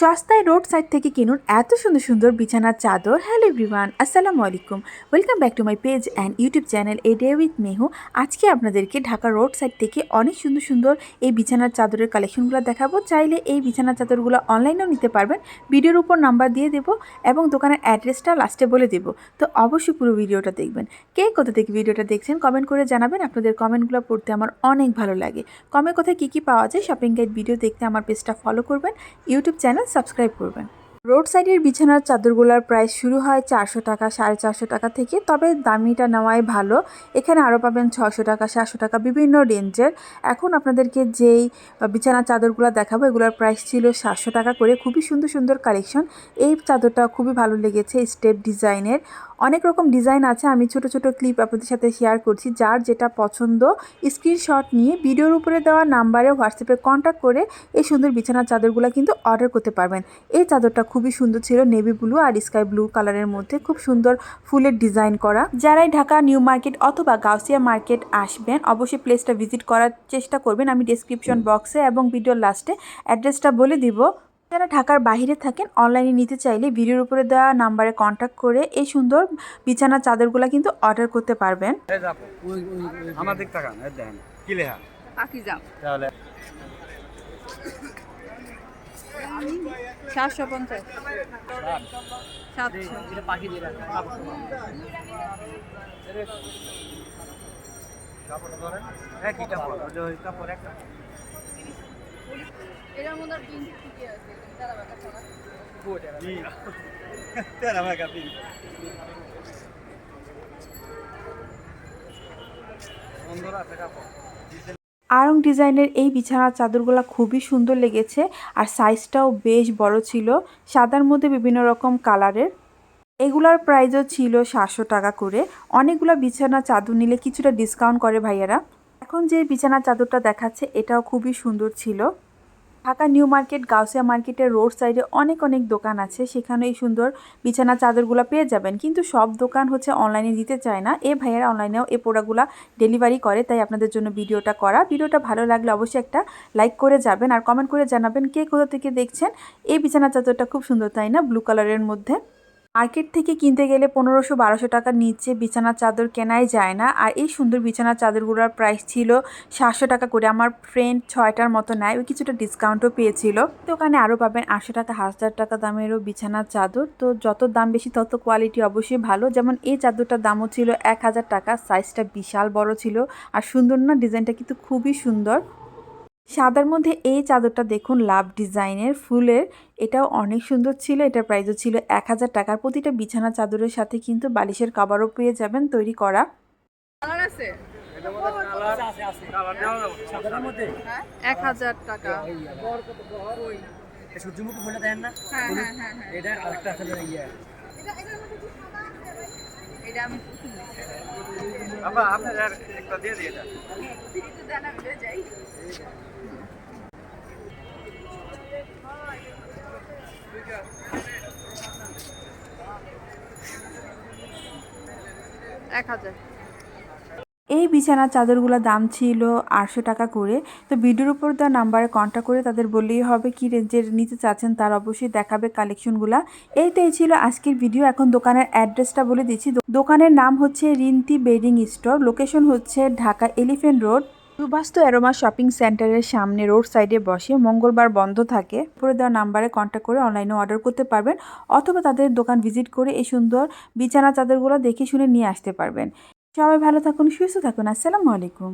সস্তায় road side থেকে কিনুন এত সুন্দর সুন্দর বিছানার চাদর। হ্যালো এভরিওয়ান আসসালামু আলাইকুম। Welcome back to my page and YouTube channel a day with Mehu আজকে আপনাদেরকে ঢাকা রোড সাইড থেকে অনেক সুন্দর সুন্দর এই বিছানার চাদরের কালেকশনগুলো দেখাবো। চাইলে এই বিছানার চাদরগুলো অনলাইনেও নিতে পারবেন। ভিডিওর উপর নাম্বার দিয়ে দেবো এবং দোকানের অ্যাড্রেসটা লাস্টে বলে দেবো। তো অবশ্যই পুরো ভিডিওটা দেখবেন। কে কোথা থেকে ভিডিওটা দেখছেন কমেন্ট করে জানাবেন। আপনাদের কমেন্টগুলো পড়তে আমার অনেক ভালো লাগে। কমে কোথায় কী কী পাওয়া যায় শপিং গাইড ভিডিও দেখতে আমার পেজটা ফলো করবেন। ইউটিউব চ্যানেল সাবস্ক্রাইব করবেন। রোড সাইডের বিছানার চাদরগুলার প্রাইস শুরু হয় চারশো টাকা, সাড়ে চারশো টাকা থেকে। তবে দামিটা নেওয়াই ভালো। এখানে আরও পাবেন ছশো টাকা, সাতশো টাকা বিভিন্ন রেঞ্জের। এখন আপনাদেরকে যেই বিছানার চাদরগুলো দেখাবো, এগুলোর প্রাইস ছিল সাতশো টাকা করে। খুবই সুন্দর সুন্দর কালেকশন এই চাদরটা খুবই ভালো লেগেছে স্টেপ ডিজাইনের। অনেক রকম ডিজাইন আছে, আমি ছোট ছোট ক্লিপ আপনাদের সাথে শেয়ার করছি। যার যেটা পছন্দ স্ক্রিনশট নিয়ে ভিডিওর উপরে দেওয়া নাম্বারে হোয়াটসঅ্যাপে কন্ট্যাক্ট করে এই সুন্দর বিছানার চাদরগুলো কিন্তু অর্ডার করতে পারবেন। এই চাদরটা খুবই সুন্দর ছিল নেভি ব্লু আর স্কাই ব্লু কালারের মধ্যে, খুব সুন্দর ফুলের ডিজাইন করা। যারাই ঢাকা নিউ মার্কেট অথবা গাউসিয়া মার্কেট আসবেন, অবশ্যই প্লেসটা ভিজিট করার চেষ্টা করবেন। আমি ডেসক্রিপশন বক্সে এবং ভিডিওর লাস্টে অ্যাড্রেসটা বলে দিব। যারা ঢাকার বাইরে থাকেন অনলাইনে নিতে চাইলে ভিডিওর উপরে দেওয়া নাম্বারে কন্ট্যাক্ট করে এই সুন্দর বিছানার চাদরগুলো কিন্তু অর্ডার করতে পারবেন। এই দেখো আমার দিক তাকান দেখেন কি লেখা? পাকিজা। তাহলে সাতশো পঞ্চাশ। সাতশো। কাপড় ধরেন একই কাপড় ওই কাপড় একটা। তারা ভাগা আছে কাপড় আরং ডিজাইনের এই বিছানার চাদরগুলো খুবই সুন্দর লেগেছে আর সাইজটাও বেশ বড় ছিল। সাদার মধ্যে বিভিন্ন রকম কালারের। এগুলার প্রাইসও ছিল সাতশো টাকা করে। অনেকগুলো বিছানা চাদর নিলে কিছুটা ডিসকাউন্ট করে ভাইয়ারা। এখন যে বিছানার চাদরটা দেখাচ্ছে এটাও খুবই সুন্দর ছিল। ঢাকা নিউ মার্কেট, গাউসিয়া মার্কেটের রোড সাইডে অনেক অনেক দোকান আছে। সেখানে এই সুন্দর বিছানা চাদরগুলো পেয়ে যাবেন। কিন্তু সব দোকান হচ্ছে অনলাইনে দিতে চায় না। এ ভাইয়েরা অনলাইনেও এ প্রোডাক্টগুলো ডেলিভারি করে, তাই আপনাদের জন্য ভিডিওটা করা। ভিডিওটা ভালো লাগলে অবশ্যই একটা লাইক করে যাবেন আর কমেন্ট করে জানাবেন কে কোথা থেকে দেখছেন। এই বিছানা চাদরটা খুব সুন্দর, তাই না? ব্লু কালারের মধ্যে। মার্কেট থেকে কিনতে গেলে পনেরোশো বারোশো টাকার নিচে বিছানার চাদর কেনাই যায় না। আর এই সুন্দর বিছানার চাদরগুলোর প্রাইস ছিল সাতশো টাকা করে। আমার ফ্রেন্ড ছয়টার মতো নেয়। ওই কিছুটা ডিসকাউন্টও পেয়েছিল। দোকানে আরও পাবেন আটশো টাকা, হাজার টাকা দামেরও বিছানার চাদর। তো যত দাম বেশি তত কোয়ালিটি অবশ্যই ভালো। যেমন এই চাদরটার দামও ছিল এক হাজার টাকা। সাইজটা বিশাল বড় ছিল। আর সুন্দর না? ডিজাইনটা কিন্তু খুবই সুন্দর। সাদার মধ্যে এই চাদরটা দেখুন লাভ ডিজাইনের ফুলের। এটাও অনেক সুন্দর ছিল এটার প্রাইসও ছিল এক হাজার টাকার প্রতিটা বিছানা চাদরের সাথে কিন্তু বালিশের কাবারও পেয়ে যাবেন তৈরি করা। হ্যাঁ এক হাজার টাকা। সূর্যমুখী ফুলটা না হ্যাঁ হ্যাঁ হ্যাঁ হ্যাঁ এটা। আরেকটা আছে ইয়ে এটা আমি বাবা আপনার একটা দিয়ে দিয়ে এটা যাই। এই বিছানার চাদরগুলোর দাম ছিল আটশো টাকা করে। তো ভিডিওর উপর দেওয়া নাম্বারে কন্ট্যাক্ট করে তাদের বললেই হবে কি রেঞ্জের নিতে চাচ্ছেন, তার অবশ্যই দেখাবে কালেকশনগুলো এইটাই ছিল আজকের ভিডিও এখন দোকানের অ্যাড্রেসটা বলে দিচ্ছি। দোকানের নাম হচ্ছে রিন্তি বেডিং স্টোর। লোকেশন হচ্ছে Dhaka elephant road Subastu aroma shopping সেন্টারের সামনে রোড সাইডে বসে মঙ্গলবার বন্ধ থাকে। পরে দেওয়া নাম্বারে কন্ট্যাক্ট করে অনলাইনে অর্ডার করতে পারবেন অথবা তাদের দোকান ভিজিট করে এই সুন্দর বিছানা চাদরগুলো দেখে শুনে নিয়ে আসতে পারবেন। সবাই ভালো থাকুন, সুস্থ থাকুন। আসসালামু আলাইকুম।